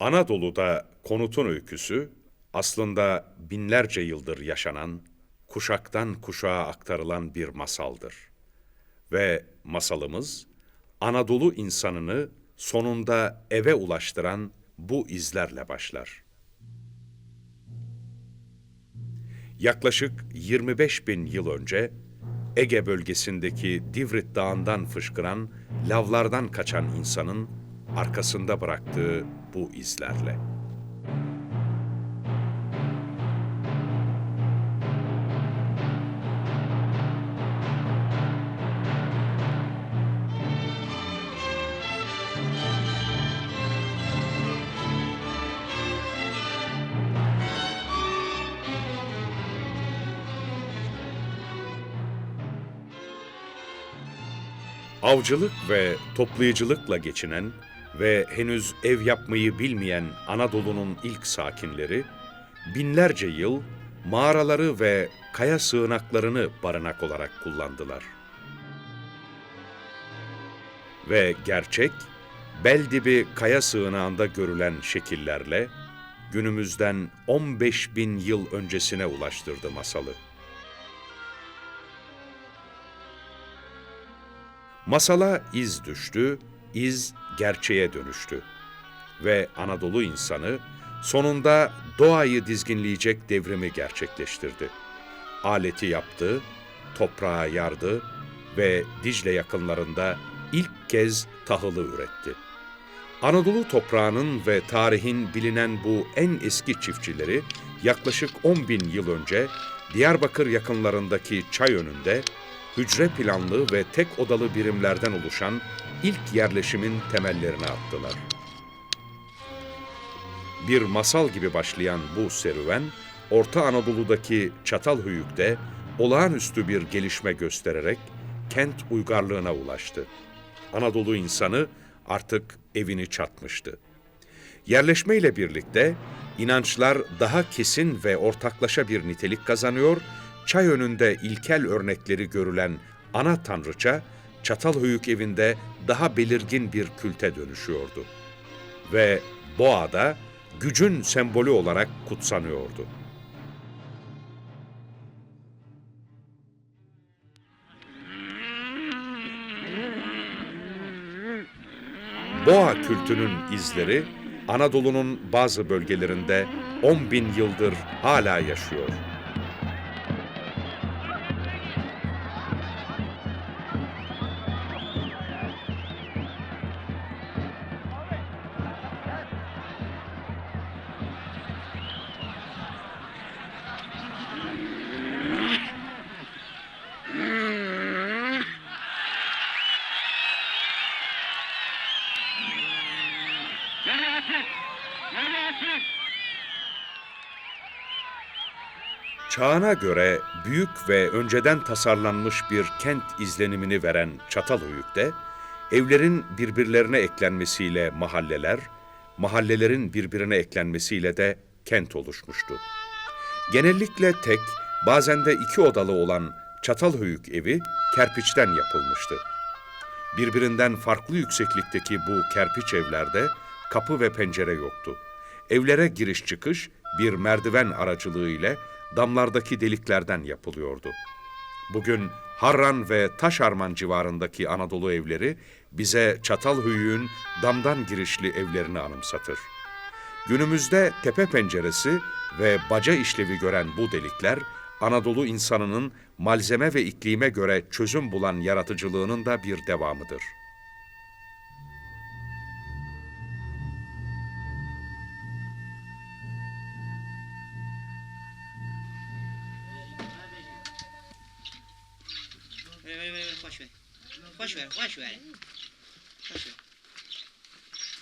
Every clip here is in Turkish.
Anadolu'da konutun öyküsü aslında binlerce yıldır yaşanan, kuşaktan kuşağa aktarılan bir masaldır. Ve masalımız Anadolu insanını sonunda eve ulaştıran bu izlerle başlar. Yaklaşık 25 bin yıl önce Ege bölgesindeki Divrit Dağı'ndan fışkıran, lavlardan kaçan insanın arkasında bıraktığı bu izlerle. Avcılık ve toplayıcılıkla geçinen ve henüz ev yapmayı bilmeyen Anadolu'nun ilk sakinleri, binlerce yıl mağaraları ve kaya sığınaklarını barınak olarak kullandılar. Ve gerçek, bel dibi kaya sığınağında görülen şekillerle günümüzden 15 bin yıl öncesine ulaştırdı masalı. Masala iz düştü, iz gerçeğe dönüştü. Ve Anadolu insanı sonunda doğayı dizginleyecek devrimi gerçekleştirdi. Aleti yaptı, toprağa yardı ve Dicle yakınlarında ilk kez tahılı üretti. Anadolu toprağının ve tarihin bilinen bu en eski çiftçileri yaklaşık 10 bin yıl önce Diyarbakır yakınlarındaki çay önünde hücre planlı ve tek odalı birimlerden oluşan ilk yerleşimin temellerini attılar. Bir masal gibi başlayan bu serüven, Orta Anadolu'daki Çatalhöyük'te olağanüstü bir gelişme göstererek kent uygarlığına ulaştı. Anadolu insanı artık evini çatmıştı. Yerleşmeyle birlikte inançlar daha kesin ve ortaklaşa bir nitelik kazanıyor, çay önünde ilkel örnekleri görülen ana tanrıça, Çatalhöyük evinde daha belirgin bir külte dönüşüyordu. Ve boğada gücün sembolü olarak kutsanıyordu. Boğa kültünün izleri Anadolu'nun bazı bölgelerinde 10 bin yıldır hala yaşıyor. Çağına göre büyük ve önceden tasarlanmış bir kent izlenimini veren Çatalhöyük'te, evlerin birbirlerine eklenmesiyle mahalleler, mahallelerin birbirine eklenmesiyle de kent oluşmuştu. Genellikle tek, bazen de iki odalı olan Çatalhöyük evi kerpiçten yapılmıştı. Birbirinden farklı yükseklikteki bu kerpiç evlerde kapı ve pencere yoktu. Evlere giriş çıkış bir merdiven aracılığı ile damlardaki deliklerden yapılıyordu. Bugün Harran ve Taşarman civarındaki Anadolu evleri bize Çatalhöyük'ün damdan girişli evlerini anımsatır. Günümüzde tepe penceresi ve baca işlevi gören bu delikler Anadolu insanının malzeme ve iklime göre çözüm bulan yaratıcılığının da bir devamıdır. Ver ver ver boş ver. Boş ver boş ver. Boş ver.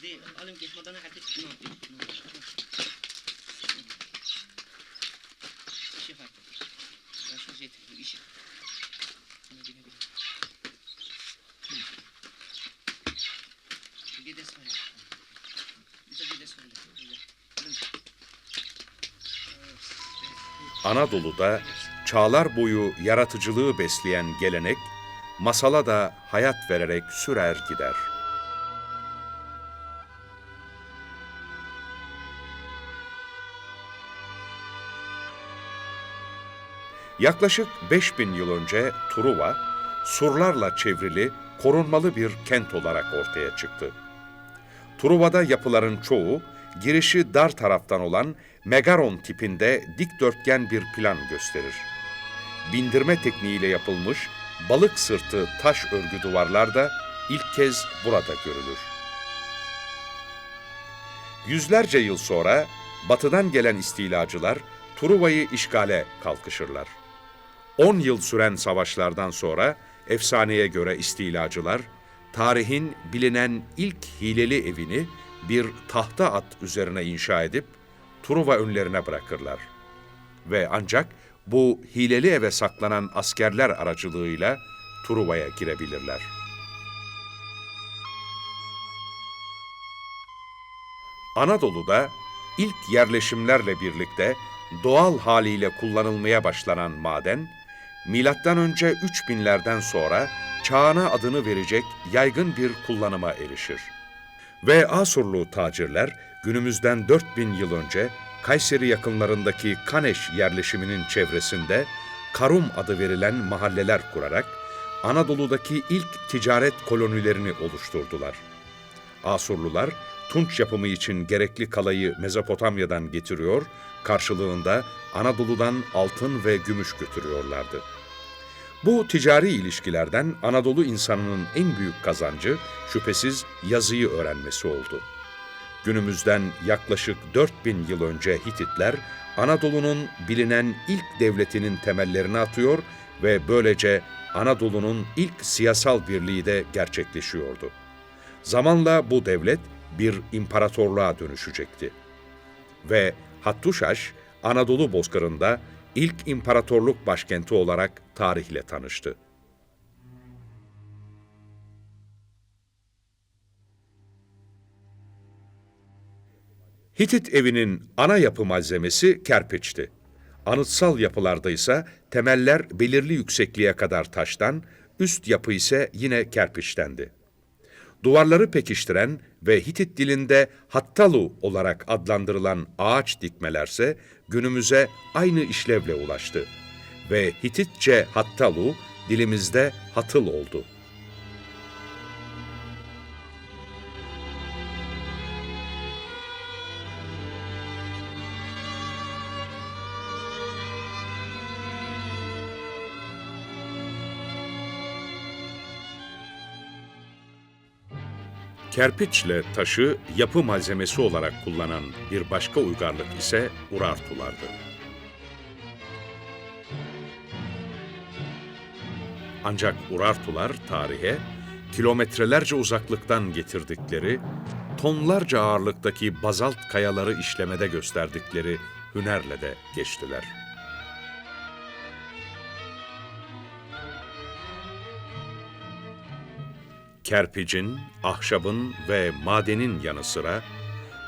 De alayım geçmeden artık ne yapayım? İşi farklı. Şey değil, işi. De söyle. Anadolu'da çağlar boyu yaratıcılığı besleyen gelenek, masala da hayat vererek sürer gider. Yaklaşık 5000 yıl önce Truva, surlarla çevrili, korunmalı bir kent olarak ortaya çıktı. Truva'da yapıların çoğu, girişi dar taraftan olan Megaron tipinde dikdörtgen bir plan gösterir. Bindirme tekniğiyle yapılmış balık sırtı taş örgü duvarlar da ilk kez burada görülür. Yüzlerce yıl sonra batıdan gelen istilacılar Truva'yı işgale kalkışırlar. 10 yıl süren savaşlardan sonra efsaneye göre istilacılar tarihin bilinen ilk hileli evini bir tahta at üzerine inşa edip Truva önlerine bırakırlar. Ve ancak bu hileli eve saklanan askerler aracılığıyla Truva'ya girebilirler. Anadolu'da ilk yerleşimlerle birlikte doğal haliyle kullanılmaya başlanan maden, milattan önce 3000'lerden sonra çağına adını verecek yaygın bir kullanıma erişir. Ve Asurlu tacirler günümüzden 4000 yıl önce Kayseri yakınlarındaki Kaneş yerleşiminin çevresinde Karum adı verilen mahalleler kurarak Anadolu'daki ilk ticaret kolonilerini oluşturdular. Asurlular tunç yapımı için gerekli kalayı Mezopotamya'dan getiriyor, karşılığında Anadolu'dan altın ve gümüş götürüyorlardı. Bu ticari ilişkilerden Anadolu insanının en büyük kazancı şüphesiz yazıyı öğrenmesi oldu. Günümüzden yaklaşık 4000 yıl önce Hititler Anadolu'nun bilinen ilk devletinin temellerini atıyor ve böylece Anadolu'nun ilk siyasal birliği de gerçekleşiyordu. Zamanla bu devlet bir imparatorluğa dönüşecekti. Ve Hattuşaş, Anadolu bozkırında ilk imparatorluk başkenti olarak tarihle tanıştı. Hitit evinin ana yapı malzemesi kerpiçti. Anıtsal yapılarda ise temeller belirli yüksekliğe kadar taştan, üst yapı ise yine kerpiçtendi. Duvarları pekiştiren ve Hitit dilinde hattalu olarak adlandırılan ağaç dikmelerse günümüze aynı işlevle ulaştı ve Hititçe hattalu dilimizde hatıl oldu. Kerpiçle taşı yapı malzemesi olarak kullanan bir başka uygarlık ise Urartulardı. Ancak Urartular tarihe kilometrelerce uzaklıktan getirdikleri, tonlarca ağırlıktaki bazalt kayaları işlemede gösterdikleri hünerle de geçtiler. Kerpicin, ahşabın ve madenin yanı sıra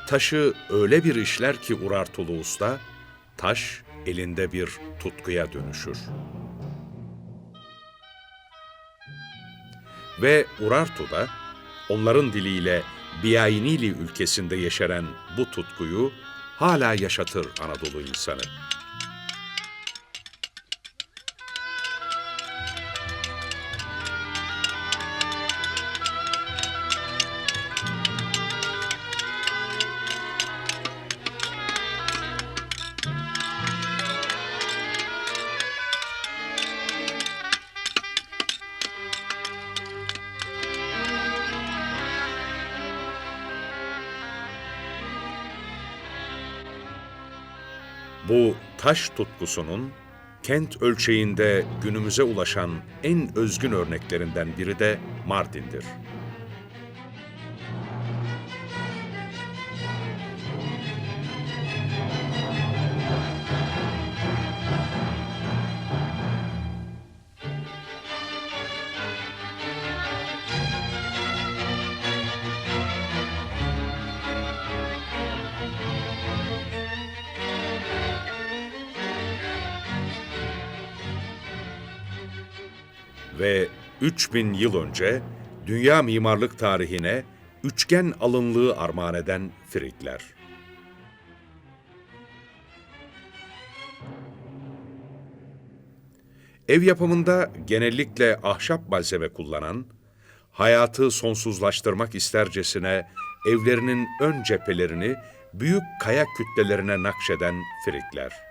taşı öyle bir işler ki Urartulu Usta, taş elinde bir tutkuya dönüşür. Ve Urartu'da onların diliyle Biyaynili ülkesinde yeşeren bu tutkuyu hala yaşatır Anadolu insanı. Taş tutkusunun kent ölçeğinde günümüze ulaşan en özgün örneklerinden biri de Mardin'dir. Ve 3000 yıl önce dünya mimarlık tarihine üçgen alınlığı armağan eden Frigler. Ev yapımında genellikle ahşap malzeme kullanan, hayatı sonsuzlaştırmak istercesine evlerinin ön cephelerini büyük kaya kütlelerine nakşeden frikler.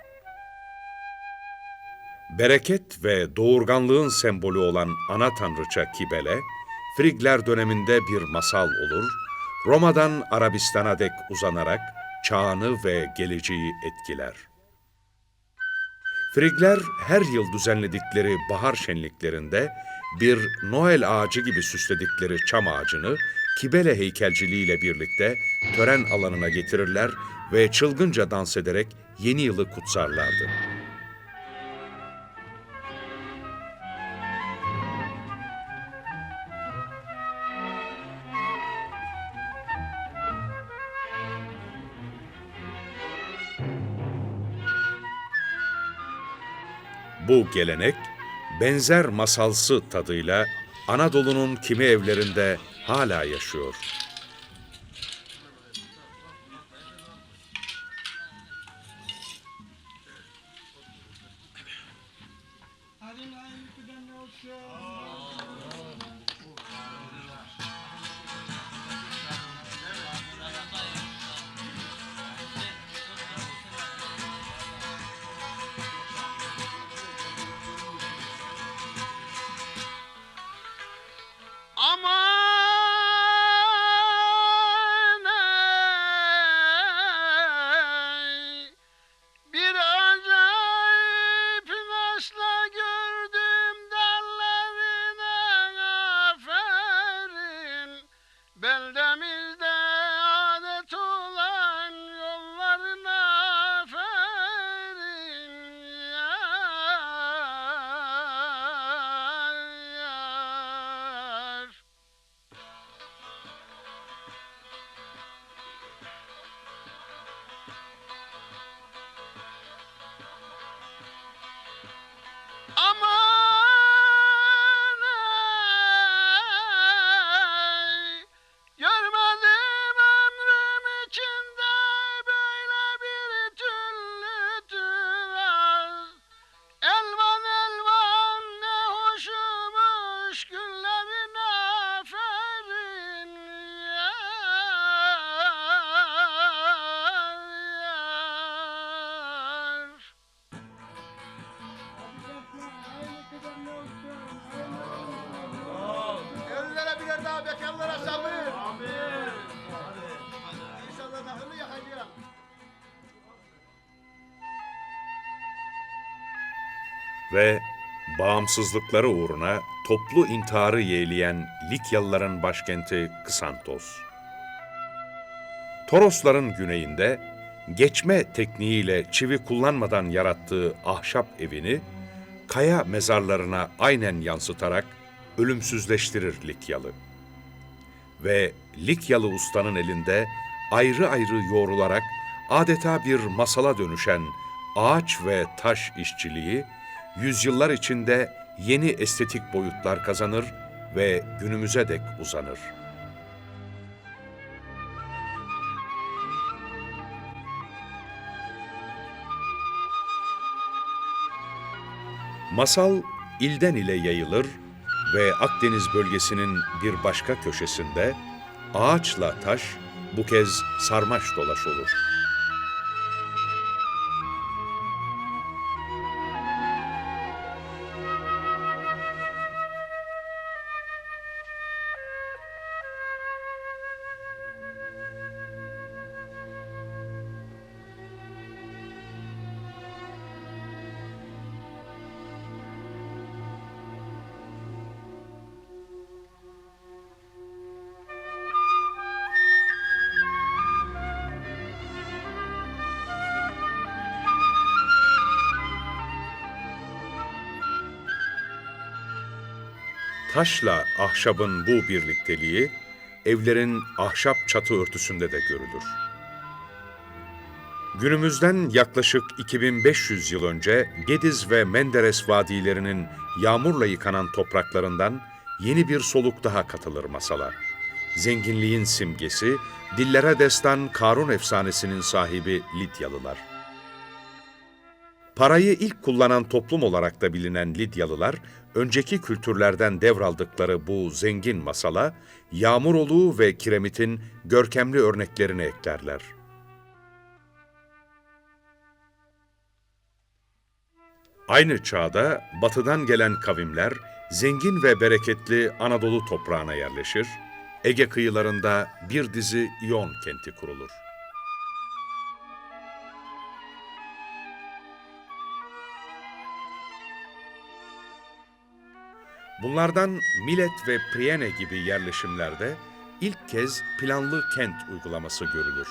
Bereket ve doğurganlığın sembolü olan ana tanrıça Kibele, Frigler döneminde bir masal olur, Roma'dan Arabistan'a dek uzanarak çağını ve geleceği etkiler. Frigler her yıl düzenledikleri bahar şenliklerinde bir Noel ağacı gibi süsledikleri çam ağacını Kibele heykelciliğiyle birlikte tören alanına getirirler ve çılgınca dans ederek yeni yılı kutsarlardı. Bu gelenek benzer masalsı tadıyla Anadolu'nun kimi evlerinde hala yaşıyor. Ve bağımsızlıkları uğruna toplu intiharı yeğleyen Likyalıların başkenti Kısantos. Torosların güneyinde geçme tekniğiyle çivi kullanmadan yarattığı ahşap evini kaya mezarlarına aynen yansıtarak ölümsüzleştirir Likyalı. Ve Likyalı ustanın elinde ayrı ayrı yoğrularak adeta bir masala dönüşen ağaç ve taş işçiliği yüzyıllar içinde yeni estetik boyutlar kazanır ve günümüze dek uzanır. Masal ilden ile yayılır ve Akdeniz bölgesinin bir başka köşesinde ağaçla taş bu kez sarmaş dolaş olur. Taşla ahşabın bu birlikteliği evlerin ahşap çatı örtüsünde de görülür. Günümüzden yaklaşık 2500 yıl önce Gediz ve Menderes vadilerinin yağmurla yıkanan topraklarından yeni bir soluk daha katılır masala. Zenginliğin simgesi, dillere destan Karun efsanesinin sahibi Lidyalılar. Parayı ilk kullanan toplum olarak da bilinen Lidyalılar, önceki kültürlerden devraldıkları bu zengin masala, Yağmuroğlu ve kiremitin görkemli örneklerini eklerler. Aynı çağda batıdan gelen kavimler zengin ve bereketli Anadolu toprağına yerleşir, Ege kıyılarında bir dizi İyon kenti kurulur. Bunlardan Milet ve Priene gibi yerleşimlerde ilk kez planlı kent uygulaması görülür.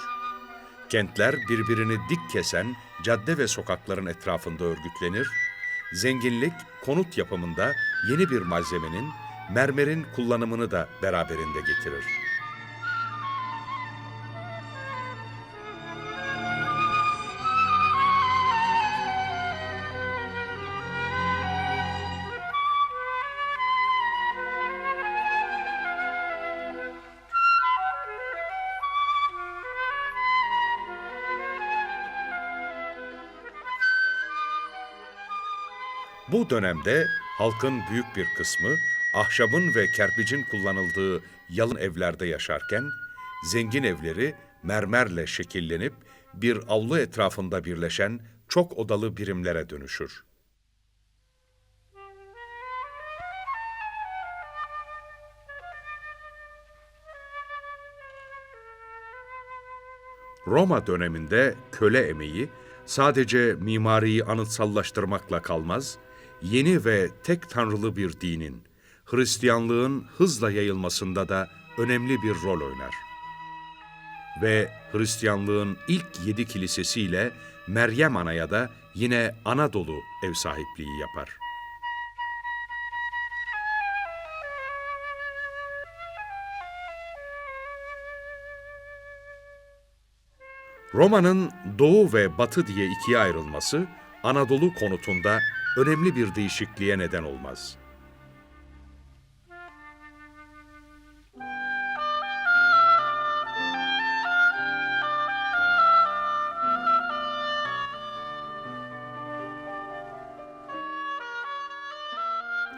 Kentler birbirini dik kesen cadde ve sokakların etrafında örgütlenir, zenginlik konut yapımında yeni bir malzemenin, mermerin kullanımını da beraberinde getirir. Bu dönemde halkın büyük bir kısmı ahşabın ve kerpicin kullanıldığı yalın evlerde yaşarken, zengin evleri mermerle şekillenip bir avlu etrafında birleşen çok odalı birimlere dönüşür. Roma döneminde köle emeği sadece mimariyi anıtsallaştırmakla kalmaz, yeni ve tek tanrılı bir dinin, Hristiyanlığın hızla yayılmasında da önemli bir rol oynar. Ve Hristiyanlığın ilk yedi kilisesiyle Meryem Ana'ya da yine Anadolu ev sahipliği yapar. Roma'nın doğu ve batı diye ikiye ayrılması Anadolu konutunda önemli bir değişikliğe neden olmaz.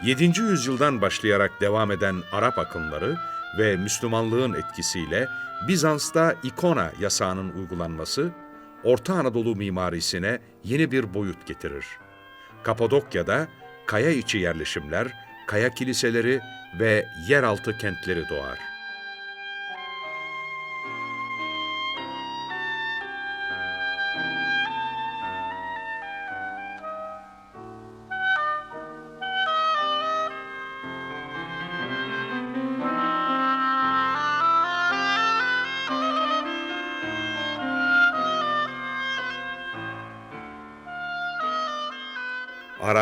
Yedinci yüzyıldan başlayarak devam eden Arap akınları ve Müslümanlığın etkisiyle Bizans'ta ikona yasağının uygulanması, Orta Anadolu mimarisine yeni bir boyut getirir. Kapadokya'da kaya içi yerleşimler, kaya kiliseleri ve yeraltı kentleri doğar.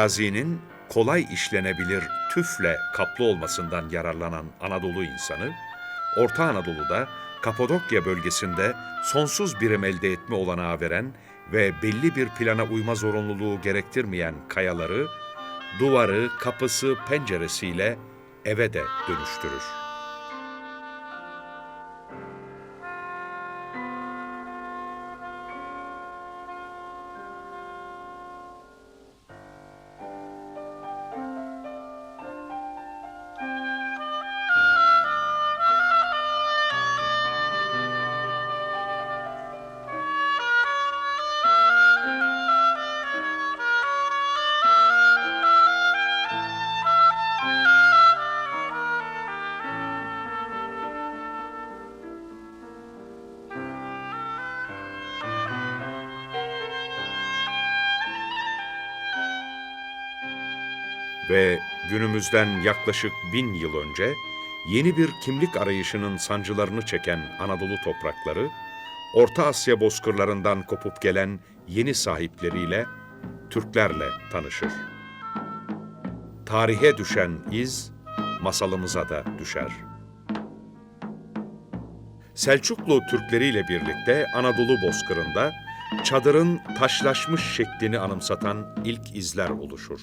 Arazinin kolay işlenebilir tüfle kaplı olmasından yararlanan Anadolu insanı, Orta Anadolu'da Kapadokya bölgesinde sonsuz birim elde etme olanağı veren ve belli bir plana uyma zorunluluğu gerektirmeyen kayaları, duvarı, kapısı, penceresiyle eve de dönüştürür. Ve günümüzden yaklaşık bin yıl önce yeni bir kimlik arayışının sancılarını çeken Anadolu toprakları, Orta Asya bozkırlarından kopup gelen yeni sahipleriyle, Türklerle tanışır. Tarihe düşen iz, masalımıza da düşer. Selçuklu Türkleriyle birlikte Anadolu bozkırında çadırın taşlaşmış şeklini anımsatan ilk izler oluşur.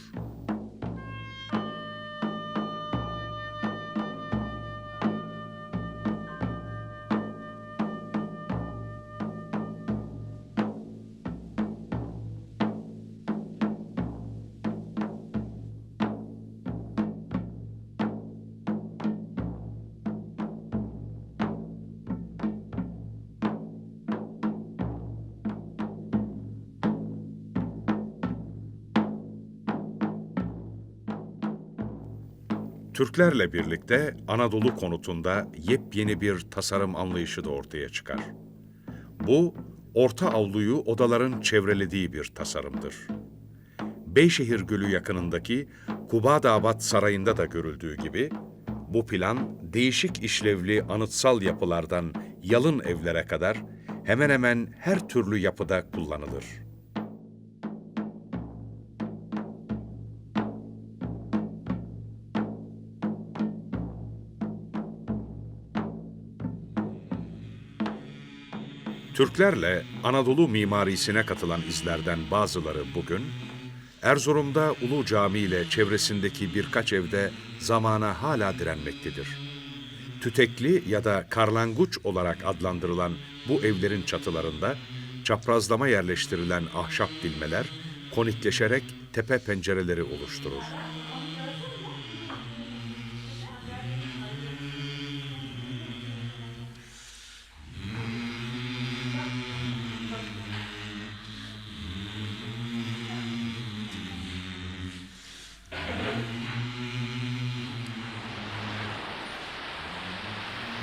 Türklerle birlikte Anadolu konutunda yepyeni bir tasarım anlayışı da ortaya çıkar. Bu, orta avluyu odaların çevrelediği bir tasarımdır. Beyşehir Gölü yakınındaki Kubadabat Sarayı'nda da görüldüğü gibi, bu plan değişik işlevli anıtsal yapılardan yalın evlere kadar hemen hemen her türlü yapıda kullanılır. Türklerle Anadolu mimarisine katılan izlerden bazıları bugün, Erzurum'da Ulu Cami ile çevresindeki birkaç evde zamana hala direnmektedir. Tütekli ya da karlanguç olarak adlandırılan bu evlerin çatılarında çaprazlama yerleştirilen ahşap dilmeler konikleşerek tepe pencereleri oluşturur.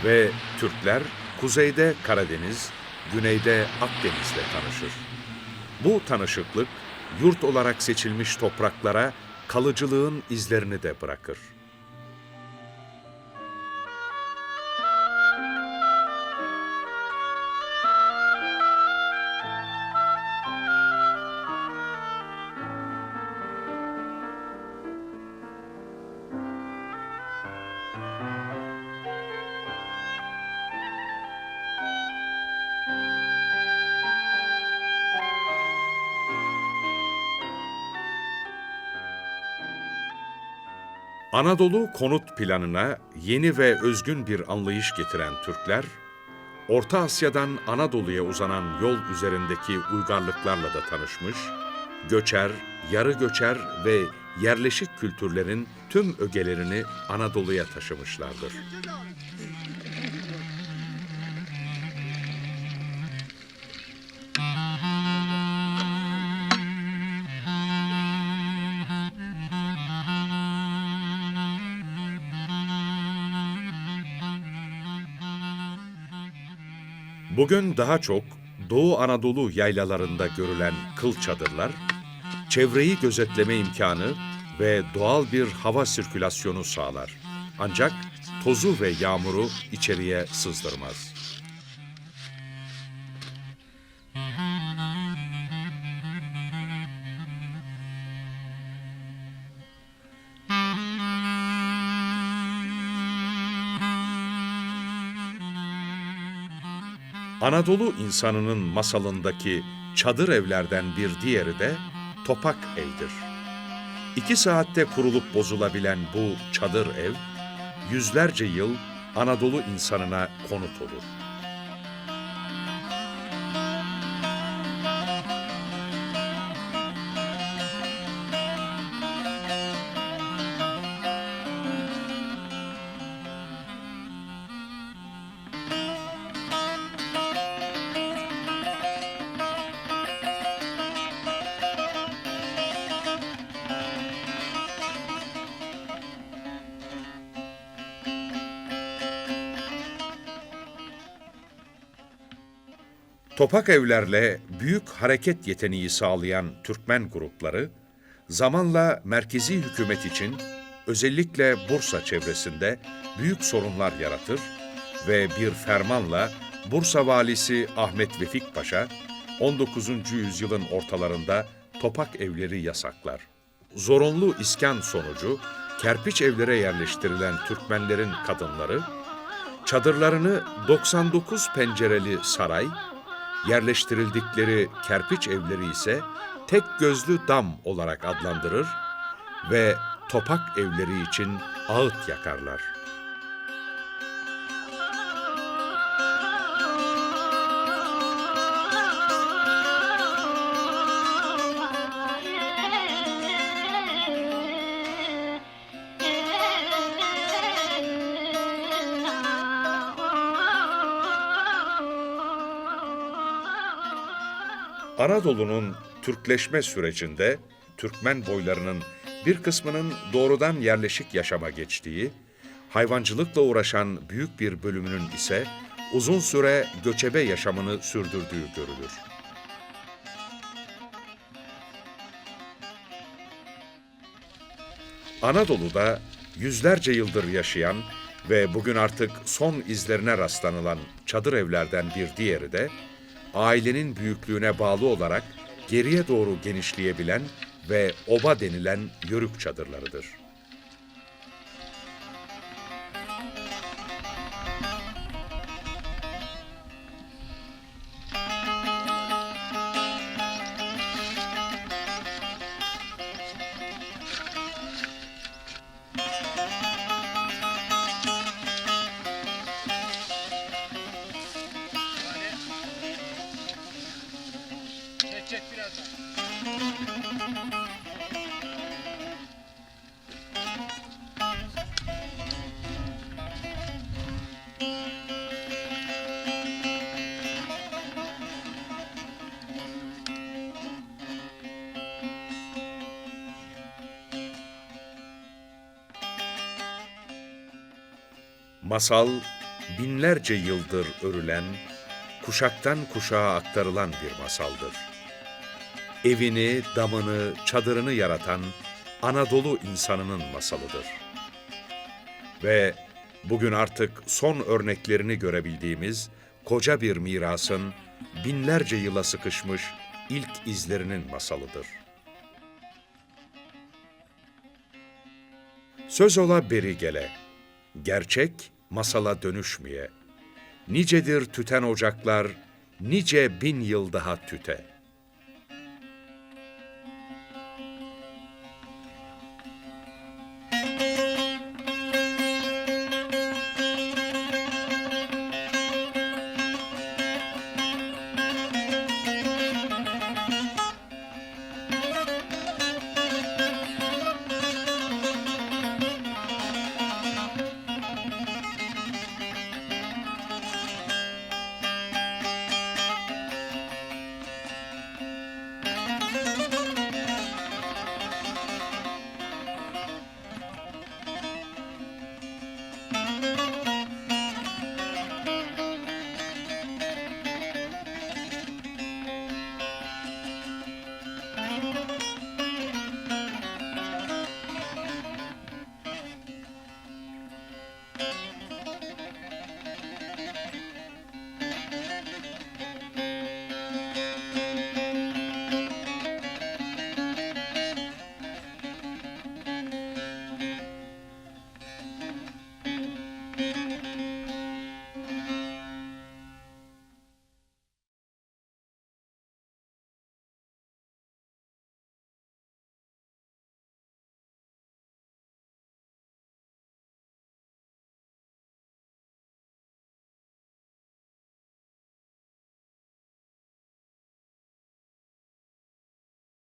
Ve Türkler kuzeyde Karadeniz, güneyde Akdeniz'le tanışır. Bu tanışıklık yurt olarak seçilmiş topraklara kalıcılığın izlerini de bırakır. Anadolu konut planına yeni ve özgün bir anlayış getiren Türkler, Orta Asya'dan Anadolu'ya uzanan yol üzerindeki uygarlıklarla da tanışmış, göçer, yarı göçer ve yerleşik kültürlerin tüm ögelerini Anadolu'ya taşımışlardır. Bugün daha çok Doğu Anadolu yaylalarında görülen kıl çadırlar, çevreyi gözetleme imkanı ve doğal bir hava sirkülasyonu sağlar. Ancak tozu ve yağmuru içeriye sızdırmaz. Anadolu insanının masalındaki çadır evlerden bir diğeri de topak evdir. İki saatte kurulup bozulabilen bu çadır ev, yüzlerce yıl Anadolu insanına konut olur. Topak evlerle büyük hareket yeteneği sağlayan Türkmen grupları, zamanla merkezi hükümet için özellikle Bursa çevresinde büyük sorunlar yaratır ve bir fermanla Bursa valisi Ahmet Vefik Paşa, 19. yüzyılın ortalarında topak evleri yasaklar. Zorunlu iskan sonucu kerpiç evlere yerleştirilen Türkmenlerin kadınları, çadırlarını 99 pencereli saray, yerleştirildikleri kerpiç evleri ise tek gözlü dam olarak adlandırır ve topak evleri için ağıt yakarlar. Anadolu'nun Türkleşme sürecinde Türkmen boylarının Bir kısmının doğrudan yerleşik yaşama geçtiği, hayvancılıkla uğraşan büyük bir bölümünün ise uzun süre göçebe yaşamını sürdürdüğü görülür. Anadolu'da yüzlerce yıldır yaşayan ve bugün artık son izlerine rastlanılan çadır evlerden bir diğeri de ailenin büyüklüğüne bağlı olarak geriye doğru genişleyebilen ve oba denilen yörük çadırlarıdır. Masal, binlerce yıldır örülen, kuşaktan kuşağa aktarılan bir masaldır. Evini, damını, çadırını yaratan Anadolu insanının masalıdır. Ve bugün artık son örneklerini görebildiğimiz koca bir mirasın binlerce yıla sıkışmış ilk izlerinin masalıdır. Söz ola beri gele, gerçek masala dönüşmeye. Nicedir tüten ocaklar, nice bin yıl daha tüte.''